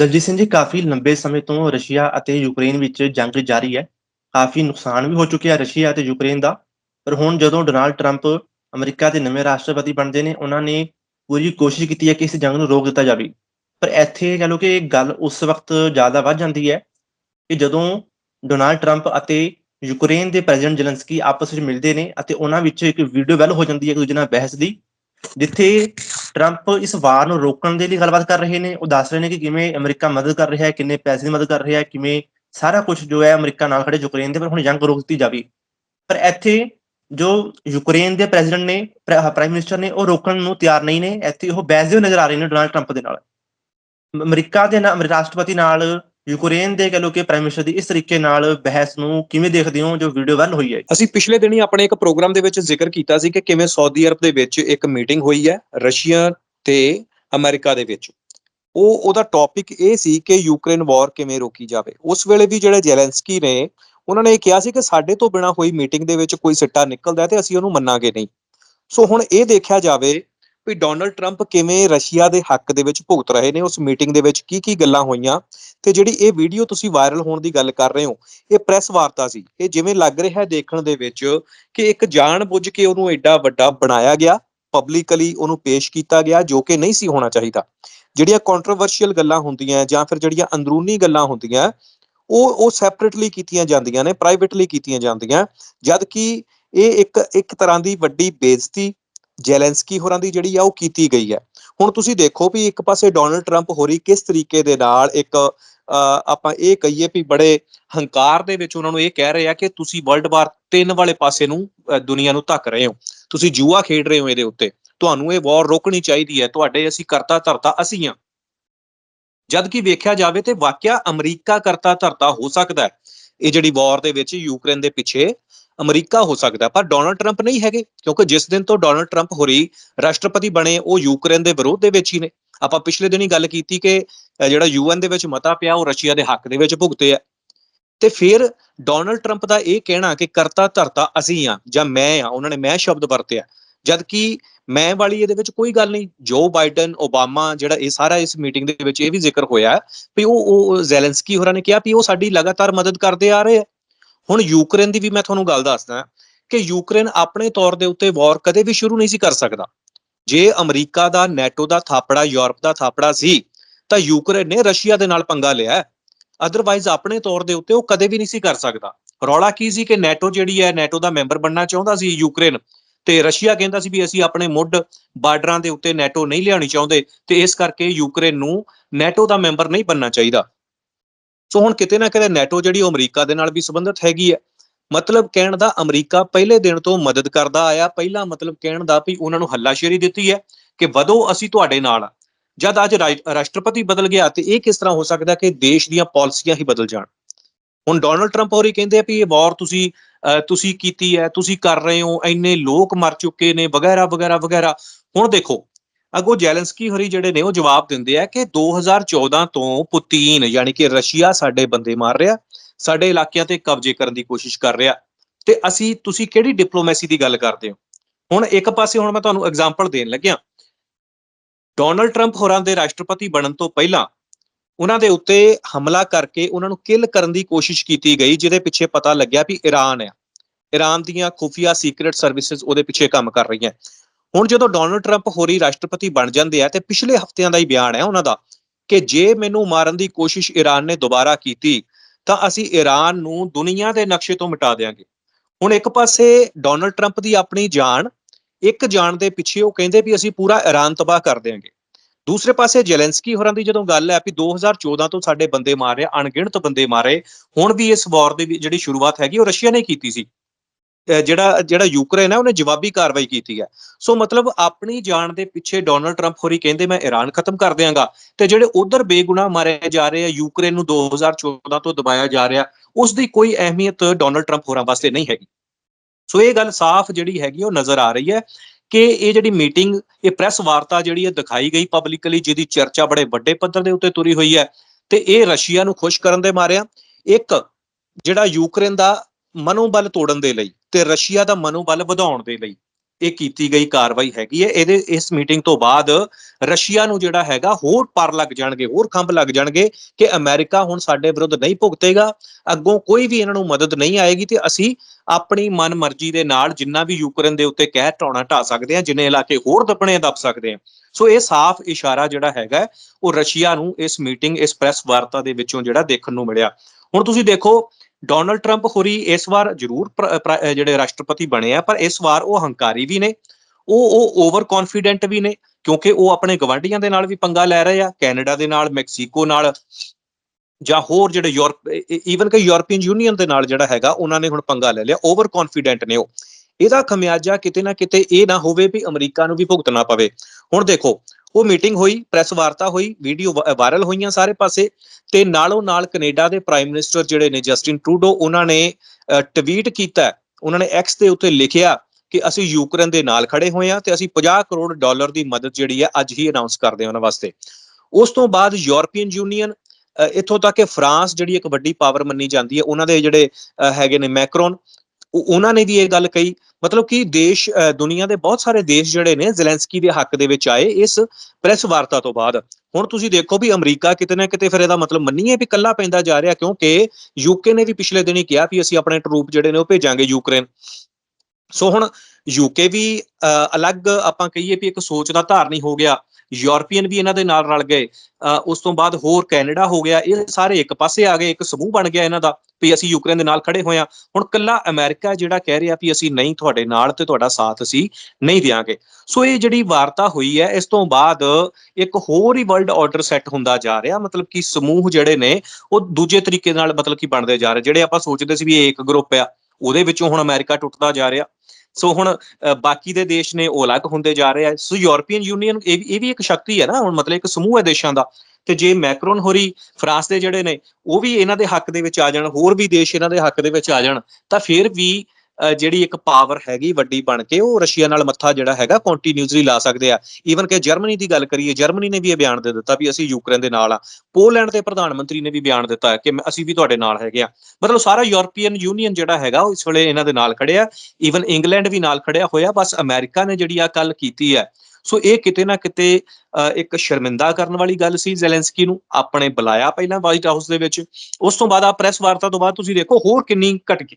ਦਲਜੀਤ ਸਿੰਘ ਜੀ, ਕਾਫੀ ਲੰਬੇ ਸਮੇਂ ਤੋਂ ਰਸ਼ੀਆ ਅਤੇ ਯੂਕਰੇਨ ਵਿੱਚ ਜੰਗ ਜਾਰੀ ਹੈ। ਕਾਫੀ ਨੁਕਸਾਨ ਵੀ ਹੋ ਚੁੱਕਿਆ ਰਸ਼ੀਆ ਅਤੇ ਯੂਕਰੇਨ ਦਾ। ਪਰ ਹੁਣ ਜਦੋਂ ਡੋਨਾਲਡ ਟਰੰਪ ਅਮਰੀਕਾ ਦੇ ਨਵੇਂ ਰਾਸ਼ਟਰਪਤੀ ਬਣਦੇ ਨੇ, ਉਹਨਾਂ ਨੇ ਪੂਰੀ ਕੋਸ਼ਿਸ਼ ਕੀਤੀ ਹੈ ਕਿ ਇਸ ਜੰਗ ਨੂੰ ਰੋਕ ਦਿੱਤਾ ਜਾਵੇ। ਪਰ ਇੱਥੇ ਕਹ ਲਓ ਕਿ ਗੱਲ ਉਸ ਵਕਤ ਜ਼ਿਆਦਾ ਵੱਧ ਜਾਂਦੀ ਹੈ ਕਿ ਜਦੋਂ ਡੋਨਾਲਡ ਟਰੰਪ ਅਤੇ ਯੂਕਰੇਨ ਦੇ ਪ੍ਰੈਜ਼ੀਡੈਂਟ ਜ਼ੈਲੈਂਸਕੀ ਆਪਸ ਵਿੱਚ ਮਿਲਦੇ ਨੇ ਅਤੇ ਉਹਨਾਂ ਵਿੱਚ ਇੱਕ ਵੀਡੀਓ ਵੈਲ ਹੋ ਜਾਂਦੀ ਹੈ ਇੱਕ ਦੂਜੇ ਨਾਲ ਬਹਿਸ ਦੀ ਜਿੱਥੇ ਟਰੰਪ ਇਸ ਵਾਰ ਨੂੰ ਰੋਕਣ ਦੇ ਲਈ ਗੱਲਬਾਤ ਕਰ ਰਹੇ ਨੇ, ਉਹ ਦੱਸ ਰਹੇ ਨੇ ਕਿ ਕਿਵੇਂ ਅਮਰੀਕਾ ਮਦਦ ਕਰ ਰਿਹਾ ਹੈ, ਕਿੰਨੇ ਪੈਸੇ ਦੀ ਮਦਦ ਕਰ ਰਿਹਾ ਹੈ, ਕਿਵੇਂ ਸਾਰਾ ਕੁਝ ਜੋ ਹੈ ਅਮਰੀਕਾ ਨਾਲ ਖੜੇ ਯੂਕਰੇਨ ਦੇ, ਪਰ ਹੁਣ ਜੰਗ ਰੋਕ ਦਿੱਤੀ ਜਾਵੇ। ਪਰ ਇੱਥੇ ਜੋ ਯੂਕਰੇਨ ਦੇ ਪ੍ਰੈਜ਼ੀਡੈਂਟ ਨੇ ਪ੍ਰਾਈਮ ਮਿਨਿਸਟਰ ਨੇ, ਉਹ ਰੋਕਣ ਨੂੰ ਤਿਆਰ ਨਹੀਂ ਨੇ, ਇੱਥੇ ਉਹ ਬਹਿਸਦੇ ਹੋਏ ਨਜ਼ਰ ਆ ਰਹੇ ਨੇ ਡੋਨਾਲਡ ਟਰੰਪ ਦੇ ਨਾਲ। ਅਮਰੀਕਾ ਦੇ ਨਾਲ ਰਾਸ਼ਟਰਪਤੀ ਨਾਲ ਯੂਕਰੇਨ ਦੇ ਕਹ ਲਓ ਕਿ ਪ੍ਰਾਈਮ ਮਿਨਿਸਟਰ ਦੀ ਇਸ ਤਰੀਕੇ ਨਾਲ ਬਹਿਸ ਨੂੰ ਕਿਵੇਂ ਦੇਖਦੇ ਹੋ ਜੋ ਵੀਡੀਓ ਵਾਇਰਲ ਹੋਈ ਹੈ? ਅਸੀਂ ਪਿਛਲੇ ਦਿਨੀ ਆਪਣੇ ਇੱਕ ਪ੍ਰੋਗਰਾਮ ਦੇ ਵਿੱਚ ਜ਼ਿਕਰ ਕੀਤਾ ਸੀ ਕਿ ਕਿਵੇਂ ਸਾਊਦੀ ਅਰਬ ਦੇ ਵਿੱਚ ਇੱਕ ਮੀਟਿੰਗ ਹੋਈ ਹੈ, ਰਸ਼ੀਆ ਤੇ ਅਮਰੀਕਾ ਦੇ ਵਿੱਚ। ਉਹ, ਉਹਦਾ ਟੌਪਿਕ ਇਹ ਸੀ ਕਿ ਯੂਕਰੇਨ ਵਾਰ ਕਿਵੇਂ ਰੋਕੀ ਜਾਵੇ। ਉਸ ਵੇਲੇ ਵੀ ਜਿਹੜੇ ਜ਼ੈਲੈਂਸਕੀ ਨੇ, ਉਹਨਾਂ ਨੇ ਇਹ ਕਿਹਾ ਸੀ ਕਿ ਸਾਡੇ ਤੋਂ ਬਿਨਾ ਹੋਈ ਮੀਟਿੰਗ ਦੇ ਵਿੱਚ ਕੋਈ ਸਿੱਟਾ ਨਿਕਲਦਾ ਹੈ ਤੇ ਅਸੀਂ ਉਹਨੂੰ ਮੰਨਾਂਗੇ ਨਹੀਂ। ਸੋ ਹੁਣ ਇਹ ਦੇਖਿਆ ਜਾਵੇ ਵੀ ਡੋਨਲਡ ਟਰੰਪ ਕਿਵੇਂ ਰਸ਼ੀਆ ਦੇ ਹੱਕ ਦੇ ਵਿੱਚ ਭੁਗਤ ਰਹੇ ਨੇ, ਉਸ ਮੀਟਿੰਗ ਦੇ ਵਿੱਚ ਕੀ ਕੀ ਗੱਲਾਂ ਹੋਈਆਂ ਤੇ ਜਿਹੜੀ ਇਹ ਵੀਡੀਓ ਤੁਸੀਂ ਵਾਇਰਲ ਹੋਣ ਦੀ ਗੱਲ ਕਰ ਰਹੇ ਹੋ, ਇਹ ਪ੍ਰੈਸ ਵਾਰਤਾ ਸੀ। ਇਹ ਜਿਵੇਂ ਲੱਗ ਰਿਹਾ ਦੇਖਣ ਦੇ ਵਿੱਚ ਕਿ ਇੱਕ ਜਾਣ ਬੁੱਝ ਕੇ ਉਹਨੂੰ ਐਡਾ ਵੱਡਾ ਬਣਾਇਆ ਗਿਆ ਪਬਲਿਕਲੀ ਉਹਨੂੰ ਪੇਸ਼ ਕੀਤਾ ਗਿਆ, ਜੋ ਕਿ ਨਹੀਂ ਸੀ ਹੋਣਾ ਚਾਹੀਦਾ। ਜਿਹੜੀਆਂ ਕੰਟਰੋਵਰਸ਼ੀਅਲ ਗੱਲਾਂ ਹੁੰਦੀਆਂ ਜਾਂ ਫਿਰ ਜਿਹੜੀਆਂ ਅੰਦਰੂਨੀ ਗੱਲਾਂ ਹੁੰਦੀਆਂ, ਉਹ ਉਹ ਸੈਪਰੇਟਲੀ ਕੀਤੀਆਂ ਜਾਂਦੀਆਂ ਨੇ ਪ੍ਰਾਈਵੇਟਲੀ ਕੀਤੀਆਂ ਜਾਂਦੀਆਂ ਜਦ ਕਿ ਇਹ ਇੱਕ ਇੱਕ ਤਰ੍ਹਾਂ ਦੀ ਵੱਡੀ ਬੇਇੱਜ਼ਤੀ ਜੈਲੈਂਸਕੀ ਹੋਰਾਂ ਦੀ ਜਿਹੜੀ ਆ ਉਹ ਕੀਤੀ ਗਈ ਹੈ ਹੁਣ ਤੁਸੀਂ ਦੇਖੋ ਵੀ ਇੱਕ ਪਾਸੇ ਡੋਨਲਡ ਟਰੰਪ ਹੋਰੀ ਕਿਸ ਤਰੀਕੇ ਦੇ ਨਾਲ ਇੱਕ ਆਪਾਂ ਇਹ ਕਹੀਏ ਵੀ ਬੜੇ ਹੰਕਾਰ ਦੇ ਵਿੱਚ ਉਹਨਾਂ ਨੂੰ ਇਹ ਕਹਿ ਰਹੇ ਆ ਕਿ ਤੁਸੀਂ ਵਰਲਡ ਵਾਰ 3 ਵਾਲੇ ਪਾਸੇ ਨੂੰ ਅਹ, ਦੁਨੀਆ ਨੂੰ ਧੱਕ ਰਹੇ ਹੋ। ਤੁਸੀਂ ਜੂਆ ਖੇਡ ਰਹੇ ਹੋ ਇਹਦੇ ਉੱਤੇ। ਤੁਹਾਨੂੰ ਇਹ ਵਾਰ ਰੋਕਣੀ ਚਾਹੀਦੀ ਹੈ। ਤੁਹਾਡੇ ਅਸੀਂ ਕਰਤਾ ਧਰਤਾ ਅਸੀਂ ਆ ਜਦ ਕਿ ਵੇਖਿਆ ਜਾਵੇ ਤੇ ਵਾਕਿਆ ਅਮਰੀਕਾ ਕਰਤਾ ਧਰਤਾ ਹੋ ਸਕਦਾ ਹੈ। ਇਹ ਜਿਹੜੀ ਵਾਰ ਦੇ ਵਿੱਚ ਯੂਕਰੇਨ ਦੇ ਪਿੱਛੇ ਅਮਰੀਕਾ ਹੋ ਸਕਦਾ ਪਰ ਡੋਨਲਡ ਟਰੰਪ ਨਹੀਂ ਹੈਗੇ ਕਿਉਂਕਿ ਜਿਸ ਦਿਨ ਤੋਂ ਡੋਨਲਡ ਟਰੰਪ ਹੋਰੀ ਰਾਸ਼ਟਰਪਤੀ ਬਣੇ ਉਹ ਯੂਕਰੇਨ ਦੇ ਵਿਰੋਧ ਦੇ ਵਿੱਚ ਹੀ ਨੇ। ਆਪਾਂ ਪਿਛਲੇ ਦਿਨ ਹੀ ਗੱਲ ਕੀਤੀ ਕਿ ਅਹ, ਜਿਹੜਾ ਯੂਐਨ ਦੇ ਵਿੱਚ ਮਤਾ ਪਿਆ ਉਹ ਰਸ਼ੀਆ ਦੇ ਹੱਕ ਦੇ ਵਿੱਚ ਭੁਗਤੇ ਆ। ਤੇ ਫਿਰ ਡੋਨਲਡ ਟਰੰਪ ਦਾ ਇਹ ਕਹਿਣਾ ਕਿ ਕਰਤਾ ਧਰਤਾ ਅਸੀਂ ਆ ਜਾਂ ਮੈਂ ਆ ਉਹਨਾਂ ਨੇ ਮੈਂ ਸ਼ਬਦ ਵਰਤਿਆ। ਜਦ ਕਿ ਮੈਂ ਵਾਲੀ ਇਹਦੇ ਵਿੱਚ ਕੋਈ ਗੱਲ ਨਹੀਂ ਜੋ ਬਾਈਡਨ ਓਬਾਮਾ ਜਿਹੜਾ ਇਹ ਸਾਰਾ ਇਸ ਮੀਟਿੰਗ ਦੇ ਵਿੱਚ ਇਹ ਵੀ ਜ਼ਿਕਰ ਹੋਇਆ ਵੀ ਉਹ ਉਹ ਜ਼ੈਲੈਂਸਕੀ ਹੋਰਾਂ ਨੇ ਕਿਹਾ ਵੀ ਉਹ ਸਾਡੀ ਲਗਾਤਾਰ ਮਦਦ ਕਰਦੇ ਆ ਰਹੇ ਆ। ਹੁਣ ਯੂਕਰੇਨ ਦੀ ਵੀ ਮੈਂ ਤੁਹਾਨੂੰ ਗੱਲ ਦੱਸਦਾ ਕਿ ਯੂਕਰੇਨ ਆਪਣੇ ਤੌਰ ਦੇ ਉੱਤੇ ਵਾਰ ਕਦੇ ਵੀ ਸ਼ੁਰੂ ਨਹੀਂ ਸੀ ਕਰ ਸਕਦਾ। ਜੇ ਅਮਰੀਕਾ ਦਾ, ਨੈਟੋ ਦਾ ਥਾਪੜਾ, ਯੂਰਪ ਦਾ ਥਾਪੜਾ ਸੀ, ਤਾਂ ਯੂਕਰੇਨ ਨੇ ਰਸ਼ੀਆ ਦੇ ਨਾਲ ਪੰਗਾ ਲਿਆ ਅਦਰਵਾਈਜ਼ ਆਪਣੇ ਤੌਰ ਦੇ ਉੱਤੇ ਉਹ ਕਦੇ ਵੀ ਨਹੀਂ ਸੀ ਕਰ ਸਕਦਾ। ਰੌਲਾ ਕੀ ਸੀ ਕਿ ਨੈਟੋ ਜਿਹੜੀ ਹੈ, ਨੈਟੋ ਦਾ ਮੈਂਬਰ ਬਣਨਾ ਚਾਹੁੰਦਾ ਸੀ ਯੂਕਰੇਨ, ਤੇ ਰਸ਼ੀਆ ਕਹਿੰਦਾ ਸੀ ਵੀ ਅਸੀਂ ਆਪਣੇ ਮੁੱਢ ਬਾਰਡਰਾਂ ਦੇ ਉੱਤੇ ਨੈਟੋ ਨਹੀਂ ਲਿਆਉਣੀ ਚਾਹੁੰਦੇ, ਤੇ ਇਸ ਕਰਕੇ ਯੂਕਰੇਨ ਨੂੰ ਨੈਟੋ ਦਾ ਮੈਂਬਰ ਨਹੀਂ ਬਣਨਾ ਚਾਹੀਦਾ। ਸੋ ਹੁਣ ਕਿਤੇ ਨਾ ਕਿਤੇ ਨੈਟੋ ਜਿਹੜੀ ਉਹ ਅਮਰੀਕਾ ਦੇ ਨਾਲ ਵੀ ਸੰਬੰਧਿਤ ਹੈਗੀ ਹੈ। ਮਤਲਬ ਕਹਿਣ ਦਾ ਅਮਰੀਕਾ ਪਹਿਲੇ ਦਿਨ ਤੋਂ ਮਦਦ ਕਰਦਾ ਆਇਆ। ਪਹਿਲਾ ਮਤਲਬ ਕਹਿਣ ਦਾ ਵੀ ਉਹਨਾਂ ਨੂੰ ਹੱਲਾਸ਼ੇਰੀ ਦਿੱਤੀ ਹੈ ਕਿ ਵਧੋ, ਅਸੀਂ ਤੁਹਾਡੇ ਨਾਲ ਆ ਜਦ ਅੱਜ ਰਾਜ- ਰਾਸ਼ਟਰਪਤੀ ਬਦਲ ਗਿਆ ਤੇ ਇਹ ਕਿਸ ਤਰ੍ਹਾਂ ਹੋ ਸਕਦਾ ਕਿ ਦੇਸ਼ ਦੀਆਂ ਪਾਲਿਸੀਆਂ ਹੀ ਬਦਲ ਜਾਣ? ਹੁਣ ਡੋਨਲਡ ਟਰੰਪ ਹੋਰੀ ਕਹਿੰਦੇ ਆ ਵੀ ਇਹ ਵਾਰ ਤੁਸੀਂ ਤੁਸੀਂ ਕੀਤੀ ਹੈ, ਤੁਸੀਂ ਕਰ ਰਹੇ ਹੋ, ਇੰਨੇ ਲੋਕ ਮਰ ਚੁੱਕੇ ਨੇ, ਵਗੈਰਾ ਵਗੈਰਾ ਵਗੈਰਾ। ਹੁਣ ਦੇਖੋ ਅੱਗੋਂ ਜੈਲੈਂਸਕੀ ਹੋਰੀ ਜਿਹੜੇ ਨੇ ਉਹ ਜਵਾਬ ਦਿੰਦੇ ਆ ਕਿ 2014 ਤੋਂ ਪੁਤੀਨ ਯਾਨੀ ਕਿ ਰਸ਼ੀਆ ਸਾਡੇ ਬੰਦੇ ਮਾਰ ਰਿਹਾ, ਸਾਡੇ ਇਲਾਕਿਆਂ ਤੇ ਕਬਜ਼ੇ ਕਰਨ ਦੀ ਕੋਸ਼ਿਸ਼ ਕਰ ਰਿਹਾ। ਤੇ ਅਸੀਂ, ਤੁਸੀਂ ਕਿਹੜੀ ਡਿਪਲੋਮੈਸੀ ਦੀ ਗੱਲ ਕਰਦੇ ਹੋ? ਹੁਣ ਇੱਕ ਪਾਸੇ ਹੁਣ ਮੈਂ ਤੁਹਾਨੂੰ ਐਗਜ਼ਾਮਪਲ ਦੇਣ ਲੱਗਿਆ। ਡੋਨਲਡ ਟਰੰਪ ਹੋਰਾਂ ਦੇ ਰਾਸ਼ਟਰਪਤੀ ਬਣਨ ਤੋਂ ਪਹਿਲਾਂ ਉਹਨਾਂ ਦੇ ਉੱਤੇ ਹਮਲਾ ਕਰਕੇ ਉਹਨਾਂ ਨੂੰ ਕਿਲ ਕਰਨ ਦੀ ਕੋਸ਼ਿਸ਼ ਕੀਤੀ ਗਈ, ਜਿਹਦੇ ਪਿੱਛੇ ਪਤਾ ਲੱਗਿਆ ਵੀ ਈਰਾਨ ਆ। ਈਰਾਨ ਦੀਆਂ ਖੁਫੀਆ ਸੀਕ੍ਰੀਟ ਸਰਵਿਸਿਜ਼ ਉਹਦੇ ਪਿੱਛੇ ਕੰਮ ਕਰ ਰਹੀਆਂ। ਹੁਣ ਜਦੋਂ ਡੋਨਲਡ ਟਰੰਪ ਹੋਰੀ ਰਾਸ਼ਟਰਪਤੀ ਬਣ ਜਾਂਦੇ ਆ, ਤੇ ਪਿਛਲੇ ਹਫ਼ਤਿਆਂ ਦਾ ਹੀ ਬਿਆਨ ਹੈ ਉਹਨਾਂ ਦਾ ਕਿ ਜੇ ਮੈਨੂੰ ਮਾਰਨ ਦੀ ਕੋਸ਼ਿਸ਼ ਈਰਾਨ ਨੇ ਦੁਬਾਰਾ ਕੀਤੀ, ਤਾਂ ਅਸੀਂ ਈਰਾਨ ਨੂੰ ਦੁਨੀਆ ਦੇ ਨਕਸ਼ੇ ਤੋਂ ਮਿਟਾ ਦੇਵਾਂਗੇ ਹੁਣ ਇੱਕ ਪਾਸੇ ਡੋਨਲਡ ਟਰੰਪ ਦੀ ਆਪਣੀ ਜਾਨ, ਇੱਕ ਜਾਨ ਦੇ ਪਿੱਛੇ ਉਹ ਕਹਿੰਦੇ ਵੀ ਅਸੀਂ ਪੂਰਾ ਈਰਾਨ ਤਬਾਹ ਕਰ ਦੇਵਾਂਗੇ ਦੂਸਰੇ ਪਾਸੇ ਜੈਲੈਂਸਕੀ ਹੋਰਾਂ ਦੀ ਜਦੋਂ ਗੱਲ ਹੈ ਵੀ 2014 ਤੋਂ ਸਾਡੇ ਬੰਦੇ ਮਾਰੇ ਅਣਗਿਣਤ ਬੰਦੇ ਮਾਰੇ, ਹੁਣ ਵੀ ਇਸ ਵਾਰ ਦੀ ਵੀ ਜਿਹੜੀ ਸ਼ੁਰੂਆਤ ਹੈਗੀ, ਉਹ ਰਸ਼ੀਆ ਨੇ ਕੀਤੀ ਸੀ। ਜਿਹੜਾ ਜਿਹੜਾ ਯੂਕਰੇਨ ਹੈ, ਉਹਨੇ ਜਵਾਬੀ ਕਾਰਵਾਈ ਕੀਤੀ ਹੈ। ਸੋ ਮਤਲਬ ਆਪਣੀ ਜਾਨ ਦੇ ਪਿੱਛੇ ਡੋਨਲਡ ਟਰੰਪ ਹੋਰੀ ਕਹਿੰਦੇ, ਮੈਂ ਈਰਾਨ ਖਤਮ ਕਰ ਦਿਆਂਗਾ। ਤੇ ਜਿਹੜੇ ਉਧਰ ਬੇਗੁਨਾਹ ਮਾਰੇ ਜਾ ਰਹੇ ਆ, ਯੂਕਰੇਨ ਨੂੰ 2014 ਤੋਂ ਦਬਾਇਆ ਜਾ ਰਿਹਾ, ਉਸ ਦੀ ਕੋਈ ਅਹਿਮੀਅਤ ਡੋਨਲਡ ਟਰੰਪ ਹੋਰਾਂ ਵਾਸਤੇ ਨਹੀਂ ਹੈਗੀ। ਸੋ ਇਹ ਗੱਲ ਸਾਫ਼ ਜਿਹੜੀ ਹੈਗੀ, ਉਹ ਨਜ਼ਰ ਆ ਰਹੀ ਹੈ ਕਿ ਇਹ ਜਿਹੜੀ ਮੀਟਿੰਗ, ਇਹ ਪ੍ਰੈਸ ਵਾਰਤਾ ਜਿਹੜੀ ਹੈ, ਦਿਖਾਈ ਗਈ ਪਬਲਿਕਲੀ, ਜਿਹਦੀ ਚਰਚਾ ਬੜੇ ਵੱਡੇ ਪੱਧਰ ਦੇ ਉੱਤੇ ਤੁਰੀ ਹੋਈ ਹੈ ਤੇ ਇਹ ਰਸ਼ੀਆ ਨੂੰ ਖੁਸ਼ ਕਰਨ ਦੇ ਮਾਰਿਆ। ਇੱਕ, ਜਿਹੜਾ ਯੂਕਰੇਨ ਦਾ ਮਨੋਬਲ ਤੋੜਨ ਦੇ ਲਈ ਤੇ ਰਸ਼ੀਆ ਦਾ ਮਨੋਬਲ ਵਧਾਉਣ ਦੇ ਲਈ ਇਹ ਕੀਤੀ ਗਈ ਕਾਰਵਾਈ ਹੈਗੀ ਹੈ। ਇਹਦੇ, ਇਸ ਮੀਟਿੰਗ ਤੋਂ ਬਾਅਦ ਰਸ਼ੀਆ ਨੂੰ ਜਿਹੜਾ ਹੈਗਾ ਹੋਰ ਪਰ ਲੱਗ ਜਾਣਗੇ, ਹੋਰ ਖੰਭ ਲੱਗ ਜਾਣਗੇ ਕਿ ਅਮਰੀਕਾ ਹੁਣ ਸਾਡੇ ਵਿਰੁੱਧ ਨਹੀਂ ਭੁਗਤੇਗਾ। ਅੱਗੋਂ ਕੋਈ ਵੀ ਇਹਨਾਂ ਨੂੰ ਮਦਦ ਨਹੀਂ ਆਏਗੀ ਤੇ ਅਸੀਂ ਆਪਣੀ ਮਨਮਰਜ਼ੀ ਦੇ ਨਾਲ ਜਿੰਨਾ ਵੀ ਯੂਕਰੇਨ ਦੇ ਉੱਤੇ ਕਹਿ ਢਾਉਣਾ ਢਾ ਸਕਦੇ ਹਾਂ, ਜਿੰਨੇ ਇਲਾਕੇ ਹੋਰ ਦੱਬਣੇ ਦੱਬ ਸਕਦੇ ਹਾਂ। ਸੋ ਇਹ ਸਾਫ਼ ਇਸ਼ਾਰਾ ਜਿਹੜਾ ਹੈਗਾ ਉਹ ਰਸ਼ੀਆ ਨੂੰ ਇਸ ਮੀਟਿੰਗ ਇਸ ਪ੍ਰੈਸ ਵਾਰਤਾ ਦੇ ਵਿੱਚੋਂ ਜਿਹੜਾ ਦੇਖਣ ਨੂੰ ਮਿਲਿਆ। ਹੁਣ ਤੁਸੀਂ ਦੇਖੋ ਡੋਨਲਡ ਟਰੰਪ ਹੋਰੀ ਇਸ ਵਾਰ ਜ਼ਰੂਰ ਜਿਹੜੇ ਰਾਸ਼ਟਰਪਤੀ ਬਣੇ ਆ, ਪਰ ਇਸ ਵਾਰ ਉਹ ਹੰਕਾਰੀ ਵੀ ਨੇ, ਉਹ ਉਹ ਓਵਰ ਕੌਨਫੀਡੈਂਟ ਵੀ ਨੇ, ਕਿਉਂਕਿ ਉਹ ਆਪਣੇ ਗਵਾਂਢੀਆਂ ਦੇ ਨਾਲ ਵੀ ਪੰਗਾ ਲੈ ਰਹੇ ਆ, ਕੈਨੇਡਾ ਦੇ ਨਾਲ, ਮੈਕਸੀਕੋ ਨਾਲ, ਜਾਂ ਹੋਰ ਜਿਹੜੇ ਯੂਰਪ ਈਵਨ ਕਿ ਯੂਰਪੀਅਨ ਯੂਨੀਅਨ ਦੇ ਨਾਲ ਜਿਹੜਾ ਹੈਗਾ, ਉਹਨਾਂ ਨੇ ਹੁਣ ਪੰਗਾ ਲੈ ਲਿਆ ਓਵਰ ਕੌਨਫੀਡੈਂਟ ਨੇ ਉਹ। ਇਹਦਾ ਖਮਿਆਜਾ ਕਿਤੇ ਨਾ ਕਿਤੇ ਇਹ ਨਾ ਹੋਵੇ ਵੀ ਅਮਰੀਕਾ ਨੂੰ ਵੀ ਭੁਗਤਣਾ ਪਵੇ। ਹੁਣ ਦੇਖੋ, ਉਹ ਮੀਟਿੰਗ ਹੋਈ, ਪ੍ਰੈਸ ਵਾਰਤਾ ਹੋਈ, ਵੀਡੀਓ ਵਾਇਰਲ ਹੋਈਆਂ ਸਾਰੇ ਪਾਸੇ ਤੇ ਨਾਲੋਂ ਨਾਲ ਕੈਨੇਡਾ ਦੇ ਪ੍ਰਾਈਮ ਮਿਨਿਸਟਰ ਜਿਹੜੇ ਨੇ ਜਸਟਿਨ ਟਰੂਡੋ, ਉਹਨਾਂ ਨੇ ਟਵੀਟ ਕੀਤਾ। ਉਹਨਾਂ ਨੇ ਐਕਸ ਦੇ ਉੱਤੇ ਲਿਖਿਆ ਕਿ ਅਸੀਂ ਯੂਕਰੇਨ ਦੇ ਨਾਲ ਖੜੇ ਹੋਏ ਹਾਂ ਤੇ ਅਸੀਂ 50 ਕਰੋੜ ਡਾਲਰ ਦੀ ਮਦਦ ਜਿਹੜੀ ਹੈ ਅੱਜ ਹੀ ਅਨਾਉਂਸ ਕਰਦੇ ਹਾਂ ਉਹਨਾਂ ਵਾਸਤੇ। ਉਸ ਤੋਂ ਬਾਅਦ ਯੂਰਪੀਅਨ ਯੂਨੀਅਨ ਇੱਥੋਂ ਤੱਕ ਕਿ ਫਰਾਂਸ ਜਿਹੜੀ ਇੱਕ ਵੱਡੀ ਪਾਵਰ ਮੰਨੀ ਜਾਂਦੀ ਹੈ, ਉਹਨਾਂ ਦੇ ਜਿਹੜੇ ਹੈਗੇ ਨੇ ਮੈਕਰੋਨ ਉਹਨਾਂ ਨੇ ਵੀ ਇਹ ਗੱਲ ਕਹੀ ਮਤਲਬ ਕਿ ਦੇਸ਼ ਅ, ਦੁਨੀਆ ਦੇ ਬਹੁਤ ਸਾਰੇ ਦੇਸ਼ ਜਿਹੜੇ ਨੇ ਜ਼ੈਲੈਂਸਕੀ ਦੇ ਹੱਕ ਦੇ ਵਿੱਚ ਆਏ ਇਸ ਪ੍ਰੈਸ ਵਾਰਤਾ ਤੋਂ ਬਾਅਦ। ਹੁਣ ਤੁਸੀਂ ਦੇਖੋ ਵੀ ਅਮਰੀਕਾ ਕਿਤੇ ਨਾ ਕਿਤੇ ਫਿਰ ਇਹਦਾ ਮਤਲਬ ਮੰਨੀਏ ਵੀ ਕੱਲਾ ਪੈਂਦਾ ਜਾ ਰਿਹਾ ਕਿਉਂਕਿ ਯੂਕੇ ਨੇ ਵੀ ਪਿਛਲੇ ਦਿਨੀ ਕਿਹਾ ਵੀ ਅਸੀਂ ਆਪਣੇ ਟਰੂਪ ਜਿਹੜੇ ਨੇ ਉਹ ਭੇਜਾਂਗੇ ਯੂਕਰੇਨ। ਸੋ ਹੁਣ ਯੂਕੇ ਵੀ ਅ, ਅਲੱਗ ਆਪਾਂ ਕਹੀਏ ਵੀ ਇੱਕ ਸੋਚ ਦਾ ਧਾਰਨੀ ਹੋ ਗਿਆ। ਯੂਰਪੀਅਨ ਵੀ ਇਹਨਾਂ ਦੇ ਨਾਲ ਰਲ ਗਏ। ਅ, ਉਸ ਤੋਂ ਬਾਅਦ ਹੋਰ ਕੈਨੇਡਾ ਹੋ ਗਿਆ ਇਹ ਸਾਰੇ ਇੱਕ ਪਾਸੇ ਆ ਗਏ ਇੱਕ ਸਮੂਹ ਬਣ ਗਿਆ ਇਹਨਾਂ ਦਾ ਵੀ ਅਸੀਂ ਯੂਕਰੇਨ ਦੇ ਨਾਲ ਖੜੇ ਹੋਏ ਹਾਂ। ਹੁਣ ਕੱਲਾ ਅਮਰੀਕਾ ਜਿਹੜਾ ਕਹਿ ਰਿਹਾ ਵੀ ਅਸੀਂ ਨਹੀਂ ਤੁਹਾਡੇ ਨਾਲ ਤੇ ਤੁਹਾਡਾ ਸਾਥ ਅਸੀਂ ਨਹੀਂ ਦਿਆਂਗੇ। ਸੋ ਇਹ ਜਿਹੜੀ ਵਾਰਤਾ ਹੋਈ ਹੈ ਇਸ ਤੋਂ ਬਾਅਦ ਇੱਕ ਹੋਰ ਹੀ ਵਰਲਡ ਆਰਡਰ ਸੈੱਟ ਹੁੰਦਾ ਜਾ ਰਿਹਾ ਮਤਲਬ ਕਿ ਸਮੂਹ ਜਿਹੜੇ ਨੇ ਉਹ ਦੂਜੇ ਤਰੀਕੇ ਨਾਲ ਮਤਲਬ ਕਿ ਬਣਦੇ ਜਾ ਰਹੇ। ਜਿਹੜੇ ਆਪਾਂ ਸੋਚਦੇ ਸੀ ਵੀ ਇਹ ਇੱਕ ਗਰੁੱਪ ਆ ਉਹਦੇ ਵਿੱਚੋਂ ਹੁਣ ਅਮਰੀਕਾ ਟੁੱਟਦਾ ਜਾ ਰਿਹਾ। ਸੋ ਹੁਣ ਅ, ਬਾਕੀ ਦੇ ਦੇਸ਼ ਨੇ ਉਹ ਅਲੱਗ ਹੁੰਦੇ ਜਾ ਰਹੇ ਆ। ਸੋ ਯੂਰਪੀਅਨ ਯੂਨੀਅਨ ਇਹ ਵੀ- ਇਹ ਵੀ ਇੱਕ ਸ਼ਕਤੀ ਹੈ ਨਾ ਹੁਣ ਮਤਲਬ ਇੱਕ ਸਮੂਹ ਹੈ ਦੇਸ਼ਾਂ ਦਾ। ਤੇ ਜੇ ਮੈਕਰੋਨ ਹੋਰੀ ਫਰਾਂਸ ਦੇ ਜਿਹੜੇ ਨੇ ਉਹ ਵੀ ਇਹਨਾਂ ਦੇ ਹੱਕ ਦੇ ਵਿੱਚ ਆ ਜਾਣ ਹੋਰ ਵੀ ਦੇਸ਼ ਇਹਨਾਂ ਦੇ ਹੱਕ ਦੇ ਵਿੱਚ ਆ ਜਾਣ ਤਾਂ ਫਿਰ ਵੀ ਜਿਹੜੀ ਇੱਕ ਪਾਵਰ ਹੈਗੀ ਵੱਡੀ ਬਣ ਕੇ ਉਹ ਰਸ਼ੀਆ ਨਾਲ ਮੱਥਾ ਜਿਹੜਾ ਹੈਗਾ ਕੰਟੀਨਿਊਸਲੀ ਲਾ ਸਕਦੇ ਆ। ਈਵਨ ਕਿ ਜਰਮਨੀ ਦੀ ਗੱਲ ਕਰੀਏ, ਜਰਮਨੀ ਨੇ ਵੀ ਇਹ ਬਿਆਨ ਦੇ ਦਿੱਤਾ ਵੀ ਅਸੀਂ ਯੂਕਰੇਨ ਦੇ ਨਾਲ ਆ। ਪੋਲੈਂਡ ਦੇ ਪ੍ਰਧਾਨ ਮੰਤਰੀ ਨੇ ਵੀ ਬਿਆਨ ਦਿੱਤਾ ਕਿ ਅਸੀਂ ਵੀ ਤੁਹਾਡੇ ਨਾਲ ਹੈਗੇ ਆ। ਮਤਲਬ ਸਾਰਾ ਯੂਰਪੀਅਨ ਯੂਨੀਅਨ ਜਿਹੜਾ ਹੈਗਾ ਉਹ ਇਸ ਵੇਲੇ ਇਹਨਾਂ ਦੇ ਨਾਲ ਖੜਿਆ। ਈਵਨ ਇੰਗਲੈਂਡ ਵੀ ਨਾਲ ਖੜਿਆ ਹੋਇਆ, ਬਸ ਅਮਰੀਕਾ ਨੇ ਜਿਹੜੀ ਆ ਕੱਲ ਕੀਤੀ ਹੈ। ਸੋ ਇਹ ਕਿਤੇ ਨਾ ਕਿਤੇ ਇੱਕ ਸ਼ਰਮਿੰਦਾ ਕਰਨ ਵਾਲੀ ਗੱਲ ਸੀ ਜ਼ੈਲੈਂਸਕੀ ਨੂੰ, ਆਪਣੇ ਬੁਲਾਇਆ ਪਹਿਲਾਂ ਵਾਈਟ ਹਾਊਸ ਦੇ ਵਿੱਚ। ਉਸ ਤੋਂ ਬਾਅਦ ਆ ਪ੍ਰੈਸ ਵਾਰਤਾ ਤੋਂ ਬਾਅਦ ਤੁਸੀਂ ਦੇਖੋ ਹੋਰ ਕਿੰਨੀ ਘਟ ਗਈ।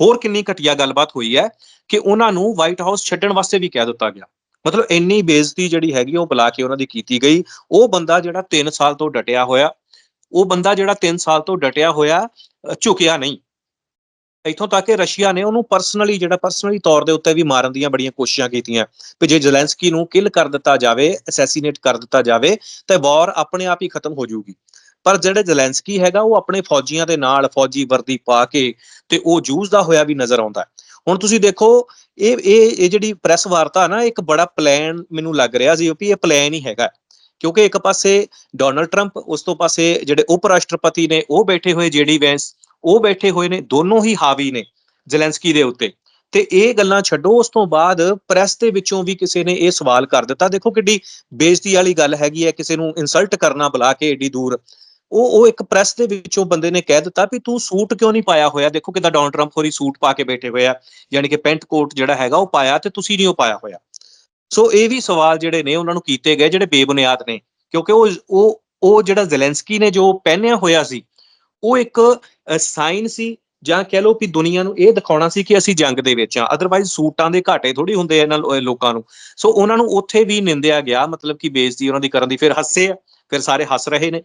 ਹੋਰ ਕਿੰਨੀ ਘਟੀਆ ਗੱਲਬਾਤ ਹੋਈ ਹੈ ਕਿ ਉਹਨਾਂ ਨੂੰ ਵਾਈਟ ਹਾਊਸ ਛੱਡਣ ਵਾਸਤੇ ਵੀ ਕਹਿ ਦਿੱਤਾ ਗਿਆ। ਮਤਲਬ ਇੰਨੀ ਬੇਇੱਜ਼ਤੀ ਜਿਹੜੀ ਹੈਗੀ ਉਹ ਬੁਲਾ ਕੇ ਉਹਨਾਂ ਦੀ ਕੀਤੀ ਗਈ। ਉਹ ਬੰਦਾ ਜਿਹੜਾ 3 ਸਾਲ ਤੋਂ ਡਟਿਆ ਹੋਇਆ, ਉਹ ਬੰਦਾ ਜਿਹੜਾ 3 ਸਾਲ ਤੋਂ ਡਟਿਆ ਹੋਇਆ ਝੁਕਿਆ ਨਹੀਂ। ਇਥੋਂ ਤੱਕ ਕਿ ਰਸ਼ੀਆ ਨੇ ਉਹਨੂੰ ਪਰਸਨਲੀ ਜਿਹੜਾ ਪਰਸਨਲੀ ਤੌਰ ਦੇ ਉੱਤੇ ਵੀ ਮਾਰਨ ਦੀਆਂ ਬੜੀਆਂ ਕੋਸ਼ਿਸ਼ਾਂ ਕੀਤੀਆਂ ਕਿ ਜੇ ਜ਼ੈਲੈਂਸਕੀ ਨੂੰ ਕਿਲ ਕਰ ਦਿੱਤਾ ਜਾਵੇ ਅਸੈਸੀਨੇਟ ਕਰ ਦਿੱਤਾ ਜਾਵੇ, ਤਾਂ ਵਾਰ ਆਪਣੇ ਆਪ ਹੀ ਖਤਮ ਹੋ ਜਾਊਗੀ। ਪਰ ਜਿਹੜੇ ਜ਼ੈਲੈਂਸਕੀ ਹੈਗਾ, ਉਹ ਆਪਣੇ ਫੌਜੀਆਂ ਦੇ ਨਾਲ ਫੌਜੀ ਵਰਦੀ ਪਾ ਕੇ ਤੇ ਉਹ ਜੂਝਦਾ ਹੋਇਆ ਵੀ ਨਜ਼ਰ ਆਉਂਦਾ ਹੁਣ ਤੁਸੀਂ ਦੇਖੋ, ਇਹ ਇਹ ਇਹ ਜਿਹੜੀ ਪ੍ਰੈਸ ਵਾਰਤਾ ਨਾ, ਇੱਕ ਬੜਾ ਪਲਾਨ ਮੈਨੂੰ ਲੱਗ ਰਿਹਾ ਸੀ ਵੀ ਇਹ ਪਲਾਨ ਹੀ ਹੈਗਾ ਕਿਉਂਕਿ ਇੱਕ ਪਾਸੇ ਡੋਨਲਡ ਟਰੰਪ ਉਸ ਤੋਂ ਪਾਸੇ ਜਿਹੜੇ ਉਪ ਰਾਸ਼ਟਰਪਤੀ ਨੇ, ਉਹ ਬੈਠੇ ਹੋਏ ਜੇਡੀ ਵੈਂਸ ਉਹ ਬੈਠੇ ਹੋਏ ਨੇ, ਦੋਨੋਂ ਹੀ ਹਾਵੀ ਨੇ ਜ਼ੈਲੈਂਸਕੀ ਦੇ ਉੱਤੇ। ਤੇ ਇਹ ਗੱਲਾਂ ਛੱਡੋ, ਉਸ ਤੋਂ ਬਾਅਦ ਪ੍ਰੈਸ ਦੇ ਵਿੱਚੋਂ ਵੀ ਕਿਸੇ ਨੇ ਇਹ ਸਵਾਲ ਕਰ ਦਿੱਤਾ। ਦੇਖੋ ਕਿੱਡੀ ਬੇਇੱਜ਼ਤੀ ਵਾਲੀ ਗੱਲ ਹੈਗੀ ਹੈ, ਕਿਸੇ ਨੂੰ ਇਨਸਲਟ ਕਰਨਾ ਬੁਲਾ ਕੇ ਏਡੀ ਦੂਰ। ਉਹ ਉਹ ਇੱਕ ਪ੍ਰੈਸ ਦੇ ਵਿੱਚੋਂ ਬੰਦੇ ਨੇ ਕਹਿ ਦਿੱਤਾ ਵੀ ਤੂੰ ਸੂਟ ਕਿਉਂ ਨਹੀਂ ਪਾਇਆ ਹੋਇਆ? ਦੇਖੋ ਕਿਦਾਂ ਡੋਨਲਡ ਟਰੰਪ ਹੋਰੀ ਸੂਟ ਪਾ ਕੇ ਬੈਠੇ ਹੋਏ ਆ, ਯਾਨੀ ਕਿ ਪੈਂਟ ਕੋਟ ਜਿਹੜਾ ਹੈਗਾ ਉਹ ਪਾਇਆ ਤੇ ਤੁਸੀਂ ਨਹੀਂ ਉਹ ਪਾਇਆ ਹੋਇਆ। ਸੋ ਇਹ ਵੀ ਸਵਾਲ ਜਿਹੜੇ ਨੇ ਉਹਨਾਂ ਨੂੰ ਕੀਤੇ ਗਏ ਜਿਹੜੇ ਬੇਬੁਨਿਆਦ ਨੇ, ਕਿਉਂਕਿ ਉਹ ਉਹ ਉਹ ਜਿਹੜਾ ਜ਼ੈਲੈਂਸਕੀ ਨੇ ਜੋ ਪਹਿਨਿਆ ਹੋਇਆ ਸੀ, ਉਹ ਇੱਕ ਸਾਈਨ ਸੀ ਜਾਂ ਕਹਿ ਲਓ ਵੀ ਦੁਨੀਆ ਨੂੰ ਇਹ ਦਿਖਾਉਣਾ ਸੀ ਕਿ ਅਸੀਂ ਜੰਗ ਦੇ ਵਿੱਚ ਆ ਅਦਰਵਾਈਜ਼ ਸੂਟਾਂ ਦੇ ਘਾਟੇ ਥੋੜੀ ਹੁੰਦੇ ਆ ਇਹਨਾਂ ਲੋਕਾਂ ਨੂੰ। ਸੋ ਉਹਨਾਂ ਨੂੰ ਉੱਥੇ ਵੀ ਨਿੰਦਿਆ ਗਿਆ, ਮਤਲਬ ਕਿ ਬੇਇੱਜ਼ਤੀ ਉਹਨਾਂ ਦੀ ਕਰਨ ਦੀ ਫਿਰ ਹੱਸੇ ਆ, ਫਿਰ ਸਾਰੇ ਹੱਸ ਰਹੇ ਨੇ।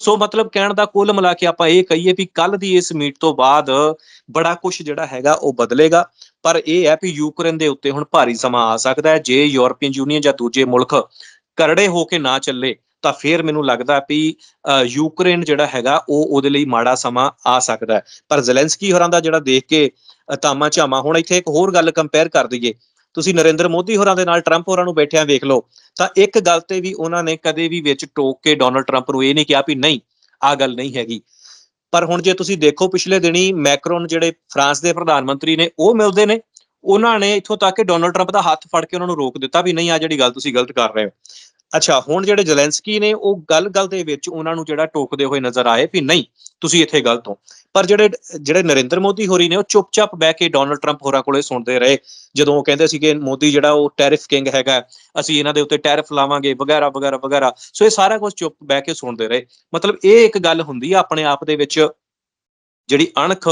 ਸੋ ਮਤਲਬ ਕਹਿਣ ਦਾ ਕੁੱਲ ਮਿਲਾ ਕੇ ਆਪਾਂ ਇਹ ਕਹੀਏ ਵੀ ਕੱਲ ਦੀ ਇਸ ਮੀਟ ਤੋਂ ਬਾਅਦ ਬੜਾ ਕੁਝ ਜਿਹੜਾ ਹੈਗਾ ਉਹ ਬਦਲੇਗਾ। ਪਰ ਇਹ ਹੈ ਵੀ ਯੂਕਰੇਨ ਦੇ ਉੱਤੇ ਹੁਣ ਭਾਰੀ ਸਮਾਂ ਆ ਸਕਦਾ ਹੈ। ਜੇ ਯੂਰਪੀਅਨ ਯੂਨੀਅਨ ਜਾਂ ਦੂਜੇ ਮੁਲਕ ਕਰੜੇ ਹੋ ਕੇ ਨਾ ਚੱਲੇ ਤਾਂ ਫਿਰ ਮੈਨੂੰ ਲੱਗਦਾ ਵੀ ਅ, ਯੂਕਰੇਨ ਜਿਹੜਾ ਹੈਗਾ ਉਹ ਉਹਦੇ ਲਈ ਮਾੜਾ ਸਮਾਂ ਆ ਸਕਦਾ ਪਰ ਜ਼ੈਲੈਂਸਕੀ ਹੋਰਾਂ ਦਾ ਜਿਹੜਾ ਦੇਖ ਕੇ ਅ, ਤਾਮਾ ਝਾਮਾ ਹੁਣ ਇੱਥੇ ਇੱਕ ਹੋਰ ਗੱਲ ਕੰਪੇਅਰ ਕਰ ਦਈਏ। ਤੁਸੀਂ ਨਰਿੰਦਰ ਮੋਦੀ ਹੋਰਾਂ ਦੇ ਨਾਲ ਟਰੰਪ ਹੋਰਾਂ ਨੂੰ ਬੈਠਿਆਂ ਵੇਖ ਲਓ, ਤਾਂ ਇੱਕ ਗੱਲ ਤੇ ਵੀ ਉਹਨਾਂ ਨੇ ਕਦੇ ਵੀ ਵਿੱਚ ਟੋਕ ਕੇ ਡੋਨਲਡ ਟਰੰਪ ਨੂੰ ਇਹ ਨਹੀਂ ਕਿਹਾ ਵੀ ਨਹੀਂ ਆ ਗੱਲ ਨਹੀਂ ਹੈਗੀ। ਪਰ ਹੁਣ ਜੇ ਤੁਸੀਂ ਦੇਖੋ ਪਿਛਲੇ ਦਿਨੀ ਮੈਕਰੋਨ ਜਿਹੜੇ ਫਰਾਂਸ ਦੇ ਪ੍ਰਧਾਨ ਮੰਤਰੀ ਨੇ, ਉਹ ਮਿਲਦੇ ਨੇ, ਉਹਨਾਂ ਨੇ ਇੱਥੋਂ ਤੱਕ ਕਿ ਡੋਨਲਡ ਟਰੰਪ ਦਾ ਹੱਥ ਫੜ ਕੇ ਉਹਨਾਂ ਨੂੰ ਰੋਕ ਦਿੱਤਾ ਵੀ ਨਹੀਂ ਆ ਜਿਹੜੀ ਗੱਲ ਤੁਸੀਂ ਗਲਤ ਕਰ ਰਹੇ ਹੋ। ਅੱਛਾ, ਹੁਣ ਜਿਹੜੇ ਜ਼ੈਲੈਂਸਕੀ ਨੇ, ਉਹ ਗੱਲ-ਗੱਲ ਦੇ ਵਿੱਚ ਉਹਨਾਂ ਨੂੰ ਜਿਹੜਾ ਟੋਕਦੇ ਹੋਏ ਨਜ਼ਰ ਆਏ ਵੀ ਨਹੀਂ, ਤੁਸੀਂ ਇੱਥੇ ਗਲਤ ਹੋ ਪਰ ਜਿਹੜੇ ਜਿਹੜੇ ਨਰਿੰਦਰ ਮੋਦੀ ਹੋਰੀ ਨੇ, ਉਹ ਚੁੱਪਚਾਪ ਬਹਿ ਕੇ ਡੋਨਲਡ ਟਰੰਪ ਹੋਰਾਂ ਕੋਲੇ ਸੁਣਦੇ ਰਹੇ। ਜਦੋਂ ਉਹ ਕਹਿੰਦੇ ਸੀ ਕਿ ਮੋਦੀ ਜਿਹੜਾ ਉਹ ਟੈਰਿਫ ਕਿੰਗ ਹੈਗਾ, ਅਸੀਂ ਇਹਨਾਂ ਦੇ ਉੱਤੇ ਟੈਰਿਫ ਲਾਵਾਂਗੇ, ਵਗੈਰਾ ਵਗੈਰਾ ਵਗੈਰਾ। ਸੋ ਇਹ ਸਾਰਾ ਕੁਝ ਚੁੱਪ ਬਹਿ ਕੇ ਸੁਣਦੇ ਰਹੇ। ਮਤਲਬ ਇਹ ਇੱਕ ਗੱਲ ਹੁੰਦੀ ਆ, ਆਪਣੇ ਆਪ ਦੇ ਵਿੱਚ ਜਿਹੜੀ ਅਣਖ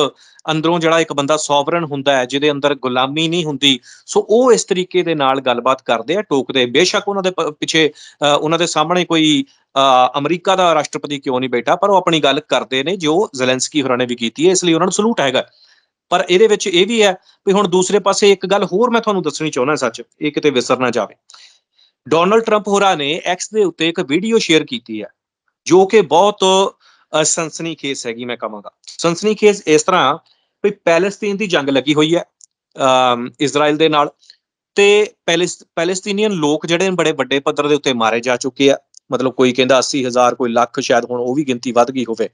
ਅੰਦਰੋਂ ਜਿਹੜਾ ਇੱਕ ਬੰਦਾ ਸੋਵਰਨ ਹੁੰਦਾ ਹੈ ਜਿਹਦੇ ਅੰਦਰ ਗੁਲਾਮੀ ਨਹੀਂ ਹੁੰਦੀ ਸੋ ਉਹ ਇਸ ਤਰੀਕੇ ਦੇ ਨਾਲ ਗੱਲਬਾਤ ਕਰਦੇ ਆ ਟੋਕਦੇ ਬੇਸ਼ੱਕ ਉਹਨਾਂ ਦੇ ਪਿੱਛੇ ਅ, ਉਹਨਾਂ ਦੇ ਸਾਹਮਣੇ ਕੋਈ ਅ, ਅਮਰੀਕਾ ਦਾ ਰਾਸ਼ਟਰਪਤੀ ਕਿਉਂ ਨਹੀਂ ਬੈਠਾ ਪਰ ਉਹ ਆਪਣੀ ਗੱਲ ਕਰਦੇ ਨੇ ਜੋ ਜ਼ੈਲੈਂਸਕੀ ਹੋਰਾਂ ਨੇ ਵੀ ਕੀਤੀ ਹੈ ਇਸ ਲਈ ਉਹਨਾਂ ਨੂੰ ਸਲੂਟ ਹੈਗਾ। ਪਰ ਇਹਦੇ ਵਿੱਚ ਇਹ ਵੀ ਹੈ ਵੀ ਹੁਣ ਦੂਸਰੇ ਪਾਸੇ ਇੱਕ ਗੱਲ ਹੋਰ ਮੈਂ ਤੁਹਾਨੂੰ ਦੱਸਣੀ ਚਾਹੁੰਦਾ ਸੱਚ ਇਹ ਕਿਤੇ ਵਿਸਰ ਨਾ ਜਾਵੇ। ਡੋਨਲਡ ਟਰੰਪ ਹੋਰਾਂ ਨੇ ਐਕਸ ਦੇ ਉੱਤੇ ਇੱਕ ਵੀਡੀਓ ਸ਼ੇਅਰ ਕੀਤੀ ਹੈ ਜੋ ਕਿ ਬਹੁਤ ਅ, ਖੇਸ ਹੈਗੀ ਮੈਂ ਕਹਾਂਗਾ। ਸੰਸਨੀ ਖੇਸ ਇਸ ਤਰ੍ਹਾਂ ਵੀ ਪੈਲਸਤੀਨ ਦੀ ਜੰਗ ਲੱਗੀ ਹੋਈ ਹੈ ਇਜ਼ਰਾਈਲ ਦੇ ਨਾਲ ਤੇ ਪੈਲੇਸ ਪੈਲੇਸਤੀਨੀਅਨ ਲੋਕ ਜਿਹੜੇ ਨੇ ਬੜੇ ਵੱਡੇ ਪੱਧਰ ਦੇ ਉੱਤੇ ਮਾਰੇ ਜਾ ਚੁੱਕੇ ਆ। ਮਤਲਬ ਕੋਈ ਕਹਿੰਦਾ 80000 ਕੋਈ ਲੱਖ ਸ਼ਾਇਦ ਹੁਣ ਉਹ ਵੀ ਗਿਣਤੀ ਵੱਧ ਗਈ ਹੋਵੇ।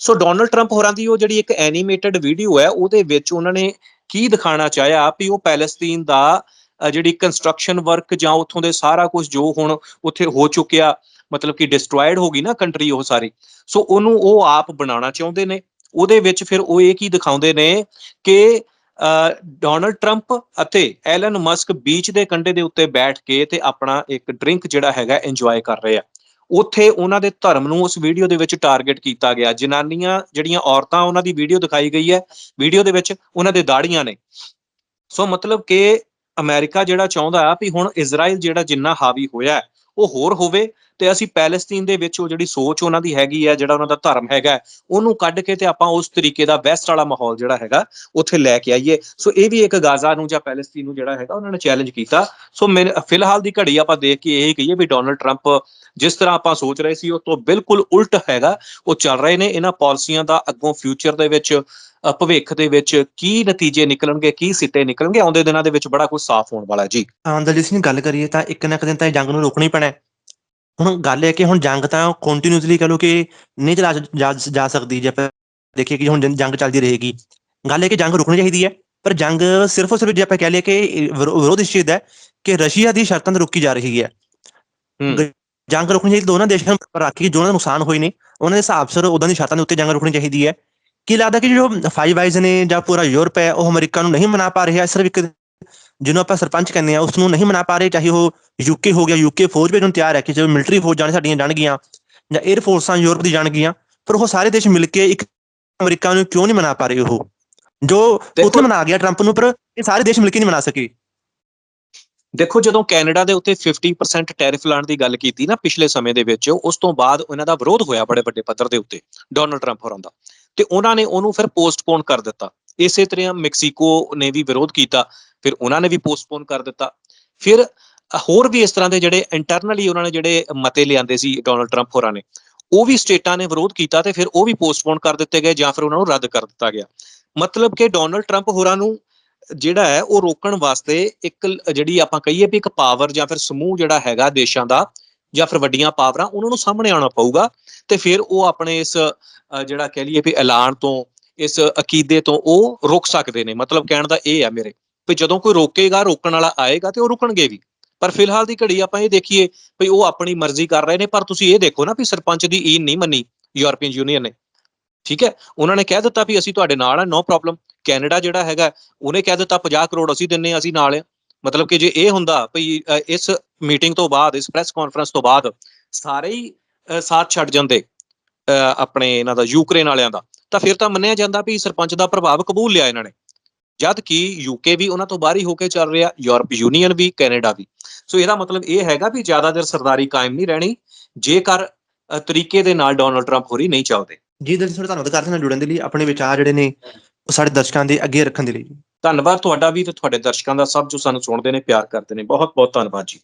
ਸੋ ਡੋਨਲਡ ਟਰੰਪ ਹੋਰਾਂ ਦੀ ਉਹ ਜਿਹੜੀ ਇੱਕ ਐਨੀਮੇਟਡ ਵੀਡੀਓ ਹੈ ਉਹਦੇ ਵਿੱਚ ਉਹਨਾਂ ਨੇ ਕੀ ਦਿਖਾਣਾ ਚਾਹਿਆ ਵੀ ਉਹ ਪੈਲਸਤੀਨ ਦਾ ਜਿਹੜੀ ਕੰਸਟਰਕਸ਼ਨ ਵਰਕ ਜਾਂ ਉੱਥੋਂ ਦੇ ਸਾਰਾ ਕੁਝ ਜੋ ਹੁਣ ਉੱਥੇ ਹੋ ਚੁੱਕਿਆ ਮਤਲਬ ਕਿ ਡਿਸਟਰੋਇਡ ਹੋ ਗਈ ਨਾ ਕੰਟਰੀ ਉਹ ਸਾਰੀ। ਸੋ ਉਹਨੂੰ ਉਹ ਆਪ ਬਣਾਉਣਾ ਚਾਹੁੰਦੇ ਨੇ। ਉਹਦੇ ਵਿੱਚ ਫਿਰ ਉਹ ਇਹ ਕੀ ਦਿਖਾਉਂਦੇ ਨੇ ਕਿ ਡੋਨਲਡ ਟਰੰਪ ਅਤੇ ਐਲਨ ਮਸਕ ਬੀਚ ਦੇ ਕੰਢੇ ਦੇ ਉੱਤੇ ਬੈਠ ਕੇ ਤੇ ਆਪਣਾ ਇੱਕ ਡਰਿੰਕ ਜਿਹੜਾ ਹੈਗਾ ਇੰਜੋਏ ਕਰ ਰਹੇ ਆ। ਉੱਥੇ ਉਹਨਾਂ ਦੇ ਧਰਮ ਨੂੰ ਉਸ ਵੀਡੀਓ ਦੇ ਵਿੱਚ ਟਾਰਗੇਟ ਕੀਤਾ ਗਿਆ। ਜਨਾਨੀਆਂ ਜਿਹੜੀਆਂ ਔਰਤਾਂ ਉਹਨਾਂ ਦੀ ਵੀਡੀਓ ਦਿਖਾਈ ਗਈ ਹੈ ਵੀਡੀਓ ਦੇ ਵਿੱਚ ਉਹਨਾਂ ਦੇ ਦਾੜੀਆਂ ਨੇ। ਸੋ ਮਤਲਬ ਕਿ ਅਮਰੀਕਾ ਜਿਹੜਾ ਚਾਹੁੰਦਾ ਆ ਵੀ ਹੁਣ ਇਜ਼ਰਾਈਲ ਜਿਹੜਾ ਜਿੰਨਾ ਹਾਵੀ ਹੋਇਆ ਉਹ ਹੋਰ ਹੋਵੇ ਤੇ ਅਸੀਂ ਪੈਲਸਤੀਨ ਦੇ ਵਿੱਚ ਉਹ ਜਿਹੜੀ ਸੋਚ ਉਹਨਾਂ ਦੀ ਹੈਗੀ ਹੈ ਜਿਹੜਾ ਉਹਨਾਂ ਦਾ ਧਰਮ ਹੈਗਾ, ਉਹਨੂੰ ਕੱਢ ਕੇ ਤੇ ਆਪਾਂ ਉਸ ਤਰੀਕੇ ਦਾ ਵੈਸਟ ਵਾਲਾ ਮਾਹੌਲ ਜਿਹੜਾ ਹੈਗਾ, ਉੱਥੇ ਲੈ ਕੇ ਆਈਏ। ਸੋ ਇਹ ਵੀ ਇੱਕ ਗਾਜ਼ਾ ਨੂੰ ਜਾਂ ਪੈਲਸਤੀਨ ਨੂੰ ਜਿਹੜਾ ਹੈਗਾ, ਉਹਨਾਂ ਨੇ ਚੈਲੰਜ ਕੀਤਾ। ਸੋ ਮੇਰੇ ਫਿਲਹਾਲ ਦੀ ਘੜੀ ਆਪਾਂ ਦੇਖ ਕੇ ਇਹ ਕਹੀਏ ਵੀ ਡੋਨਲਡ ਟਰੰਪ ਜਿਸ ਤਰ੍ਹਾਂ ਆਪਾਂ ਸੋਚ ਰਹੇ ਸੀ, ਉਹ ਤੋਂ ਬਿਲਕੁਲ ਉਲਟ ਹੈਗਾ। ਉਹ ਚੱਲ ਰਹੇ ਨੇ ਇਹਨਾਂ ਪਾਲਿਸੀਆਂ ਦਾ ਅੱਗੋਂ ਫਿਊਚਰ ਦੇ ਵਿੱਚ ਭਵਿੱਖ ਦੇ ਵਿੱਚ ਕੀ ਨਤੀਜੇ ਨਿਕਲਣਗੇ, ਕੀ ਸਿੱਟੇ ਨਿਕਲਣਗੇ, ਆਉਂਦੇ ਦਿਨਾਂ ਦੇ ਵਿੱਚ ਬੜਾ ਕੁਝ ਸਾਫ਼ ਹੋਣ ਵਾਲਾ ਜੀ। ਹਾਂ ਦਲਜੀਤ ਗੱਲ ਕਰੀਏ ਤਾਂ ਇੱਕ ਨਾ ਇੱਕ ਦਿਨ ਤਾਂ ਇਹ ਜੰਗ ਨੂੰ ਰੋਕਣੀ ਪੈਣਾ ਹੈ। ਹੁਣ ਗੱਲ ਇਹ ਹੈ ਕਿ ਹੁਣ ਜੰਗ ਤਾਂ ਕੰਟੀਨਿਊਸਲੀ ਕਹ ਲੋ ਕਿ ਨਹੀਂ ਚਲਾ ਜਾ ਜਾ ਸਕਦੀ ਜੇ ਆਪਾਂ ਦੇਖੀਏ ਕਿ ਹੁਣ ਜੰ- ਜੰਗ ਚੱਲਦੀ ਰਹੇਗੀ। ਗੱਲ ਇਹ ਕਿ ਜੰਗ ਰੁਕਣੀ ਚਾਹੀਦੀ ਹੈ ਪਰ ਜੰਗ ਸਿਰਫ ਔਰ ਸਿਰਫ ਜੇ ਆਪਾਂ ਕਹਿ ਲਈਏ ਕਿ ਵਿਰੋ- ਵਿਰੋਧ ਇਸ ਚੀਜ਼ ਦਾ ਹੈ ਕਿ ਰਸ਼ੀਆ ਦੀ ਸ਼ਰਤਾਂ ਤੇ ਰੁਕੀ ਜਾ ਰਹੀ ਹੈ। ਗ- ਜੰਗ ਰੁਕਣੀ ਚਾਹੀਦੀ ਦੋਨਾਂ ਦੇਸ਼ਾਂ ਨੂੰ ਪਰ ਰੱਖ ਕੇ ਜੋ ਉਹਨਾਂ ਦੇ ਨੁਕਸਾਨ ਹੋਏ ਨੇ ਉਹਨਾਂ ਦੇ ਹਿਸਾਬ ਸਿਰ ਉਦਾਂ ਦੀ ਸ਼ਰਤਾਂ ਦੇ ਉੱਤੇ ਜੰਗ ਰੁਕਣੀ ਚਾਹੀਦੀ ਹੈ। ਕੀ ਲੱਗਦਾ ਕਿ ਜੋ ਫਾਈਵ ਆਈਜ਼ ਨੇ ਜਾਂ ਪੂਰਾ ਯੂਰਪ ਹੈ ਉਹ ਅਮਰੀਕਾ ਨੂੰ ਨਹੀਂ ਮਨਾ ਪਾ ਰਿਹਾ ਸਿਰਫ ਇੱਕ ਜਿਹਨੂੰ ਆਪਾਂ ਸਰਪੰਚ ਕਹਿੰਦੇ ਆ ਉਸ ਨੂੰ ਨਹੀਂ ਮਨਾ ਪਾ ਰਹੇ ਚਾਹੇ ਉਹ ਯੂਕੇ ਹੋ ਗਿਆ ਯੂਕੇ ਫੌਜ ਭੇਜਣ ਨੂੰ ਤਿਆਰ ਹੈ ਕਿ ਜੋ ਮਿਲਟਰੀ ਫੌਜਾਂ ਨੇ ਸਾਡੀਆਂ ਜਾਣਗੀਆਂ ਜਾਂ 에ਅਰ ਫੋਰਸਾਂ ਯੂਰਪ ਦੀ ਜਾਣਗੀਆਂ ਪਰ ਉਹ ਸਾਰੇ ਦੇਸ਼ ਮਿਲ ਕੇ ਇੱਕ ਅਮਰੀਕਾ ਨੂੰ ਕਿਉਂ ਨਹੀਂ ਮਨਾ ਪਾ ਰਹੇ ਉਹ? ਜੋ ਪੁਤਨ ਮਨਾ ਗਿਆ ਟਰੰਪ ਨੂੰ ਪਰ ਇਹ ਸਾਰੇ ਦੇਸ਼ ਮਿਲ ਕੇ ਨਹੀਂ ਮਨਾ ਸਕੇ। ਦੇਖੋ ਜਦੋਂ ਕੈਨੇਡਾ ਦੇ ਉੱਤੇ 50% ਟੈਰਿਫ ਲਾਉਣ ਦੀ ਗੱਲ ਕੀਤੀ ਨਾ ਪਿਛਲੇ ਸਮੇਂ ਦੇ ਵਿੱਚ ਉਸ ਤੋਂ ਬਾਅਦ ਉਹਨਾਂ ਦਾ ਵਿਰੋਧ ਹੋਇਆ ਬੜੇ ਵੱਡੇ ਪੱਧਰ ਦੇ ਉੱਤੇ ਡੋਨਲਡ ਟਰੰਪ ਹੋਰਾਂ ਦਾ। ਤੇ ਉਹਨਾਂ ਨੇ ਉਹਨੂੰ ਫਿਰ ਪੋਸਟਪੋਨ ਕਰ ਦਿੱਤਾ। ਇਸੇ ਤਰ੍ਹਾਂ ਮੈਕਸੀਕੋ ਨੇ ਵੀ ਵਿਰੋਧ ਕੀਤਾ। ਫਿਰ ਉਹਨਾਂ ਨੇ ਵੀ ਪੋਸਟਪੋਨ ਕਰ ਦਿੱਤਾ। ਫਿਰ ਹੋਰ ਵੀ ਇਸ ਤਰ੍ਹਾਂ ਦੇ ਜਿਹੜੇ ਇੰਟਰਨਲੀ ਉਹਨਾਂ ਨੇ ਜਿਹੜੇ ਮਤੇ ਲਿਆਂਦੇ ਸੀ ਡੋਨਲਡ ਟਰੰਪ ਹੋਰਾਂ ਨੇ, ਉਹ ਵੀ ਸਟੇਟਾਂ ਨੇ ਵਿਰੋਧ ਕੀਤਾ ਤੇ ਫਿਰ ਉਹ ਵੀ ਪੋਸਟਪੋਨ ਕਰ ਦਿੱਤੇ ਗਏ ਜਾਂ ਫਿਰ ਉਹਨਾਂ ਨੂੰ ਰੱਦ ਕਰ ਦਿੱਤਾ ਗਿਆ। ਮਤਲਬ ਕਿ ਡੋਨਲਡ ਟਰੰਪ ਹੋਰਾਂ ਨੂੰ ਜਿਹੜਾ ਹੈ, ਉਹ ਰੋਕਣ ਵਾਸਤੇ ਇੱਕ ਜਿਹੜੀ ਆਪਾਂ ਕਹੀਏ ਵੀ ਇੱਕ ਪਾਵਰ ਜਾਂ ਫਿਰ ਸਮੂਹ ਜਿਹੜਾ ਹੈਗਾ ਦੇਸ਼ਾਂ ਦਾ ਜਾਂ ਫਿਰ ਵੱਡੀਆਂ ਪਾਵਰਾਂ ਉਹਨਾਂ ਨੂੰ ਸਾਹਮਣੇ ਆਉਣਾ ਪਊਗਾ ਤੇ ਫਿਰ ਉਹ ਆਪਣੇ ਇਸ ਜਿਹੜਾ ਕਹਿ ਲਈਏ ਵੀ ਐਲਾਨ ਤੋਂ, ਇਸ ਅਕੀਦੇ ਤੋਂ ਉਹ ਰੁਕ ਸਕਦੇ ਨੇ। ਮਤਲਬ ਕਹਿਣ ਦਾ ਇਹ ਆ ਮੇਰੇ। ਵੀ ਜਦੋਂ ਕੋਈ ਰੋਕੇਗਾ ਰੋਕਣ ਵਾਲਾ ਆਏਗਾ ਤੇ ਉਹ ਰੁਕਣਗੇ ਵੀ। ਪਰ ਫਿਲਹਾਲ ਦੀ ਘੜੀ ਆਪਾਂ ਇਹ ਦੇਖੀਏ ਵੀ ਉਹ ਆਪਣੀ ਮਰਜ਼ੀ ਕਰ ਰਹੇ ਨੇ ਪਰ ਤੁਸੀਂ ਇਹ ਦੇਖੋ ਨਾ ਵੀ ਸਰਪੰਚ ਦੀ ਈਨ ਨਹੀਂ ਮੰਨੀ ਯੂਰਪੀਅਨ ਯੂਨੀਅਨ ਨੇ। ਠੀਕ ਹੈ? ਉਹਨਾਂ ਨੇ ਕਹਿ ਦਿੱਤਾ ਵੀ ਅਸੀਂ ਤੁਹਾਡੇ ਨਾਲ ਆ ਨੋ ਪ੍ਰੋਬਲਮ। ਕੈਨੇਡਾ ਜਿਹੜਾ ਹੈਗਾ ਉਹਨੇ ਕਹਿ ਦਿੱਤਾ 50 ਕਰੋੜ ਅਸੀਂ ਦਿੰਨੇ ਆ ਅਸੀਂ ਨਾਲ ਆ। ਮਤਲਬ ਕਿ ਜੇ ਇਹ ਹੁੰਦਾ ਵੀ ਇਸ ਮੀਟਿੰਗ ਤੋਂ ਬਾਅਦ ਇਸ ਪ੍ਰੈਸ ਕਾਨਫਰੰਸ ਤੋਂ ਬਾਅਦ ਸਾਰੇ ਹੀ ਸਾਥ ਛੱਡ ਜਾਂਦੇ ਅ, ਆਪਣੇ ਇਹਨਾਂ ਦਾ ਯੂਕਰੇਨ ਵਾਲਿਆਂ ਦਾ ਤਾਂ ਫਿਰ ਤਾਂ ਮੰਨਿਆ ਜਾਂਦਾ ਵੀ ਸਰਪੰਚ ਦਾ ਪ੍ਰਭਾਵ ਕਬੂਲ ਲਿਆ ਇਹਨਾਂ ਨੇ। ਜਦ ਕਿ ਯੂਕੇ ਵੀ ਉਹਨਾਂ ਤੋਂ ਬਾਹਰ ਹੀ ਹੋ ਕੇ ਚੱਲ ਰਿਹਾ ਯੂਰਪ ਯੂਨੀਅਨ ਵੀ ਕੈਨੇਡਾ ਵੀ। ਸੋ ਇਹਦਾ ਮਤਲਬ ਇਹ ਹੈਗਾ ਵੀ ਜ਼ਿਆਦਾ ਦੇਰ ਸਰਦਾਰੀ ਕਾਇਮ ਨਹੀਂ ਰਹਿਣੀ ਜੇਕਰ ਤਰੀਕੇ ਦੇ ਨਾਲ ਡੋਨਲਡ ਟਰੰਪ ਹੋਰੀ ਨਹੀਂ ਚਾਹੁੰਦੇ ਜੀ ਦਲਜੀਤ ਸਿੰਘ ਧੰਨਵਾਦ ਕਰਦੇ ਹਾਂ ਜੁੜਨ ਦੇ ਲਈ ਆਪਣੇ ਵਿਚਾਰ ਜਿਹੜੇ ਨੇ ਉਹ ਸਾਡੇ ਦਰਸ਼ਕਾਂ ਦੇ ਅੱਗੇ ਰੱਖਣ ਦੇ ਲਈ। ਧੰਨਵਾਦ ਤੁਹਾਡਾ ਵੀ ਤੇ ਤੁਹਾਡੇ ਦਰਸ਼ਕਾਂ ਦਾ ਸਭ ਜੋ ਸਾਨੂੰ ਸੁਣਦੇ ਨੇ ਪਿਆਰ ਕਰਦੇ ਨੇ। ਬਹੁਤ ਬਹੁਤ ਧੰਨਵਾਦ ਜੀ।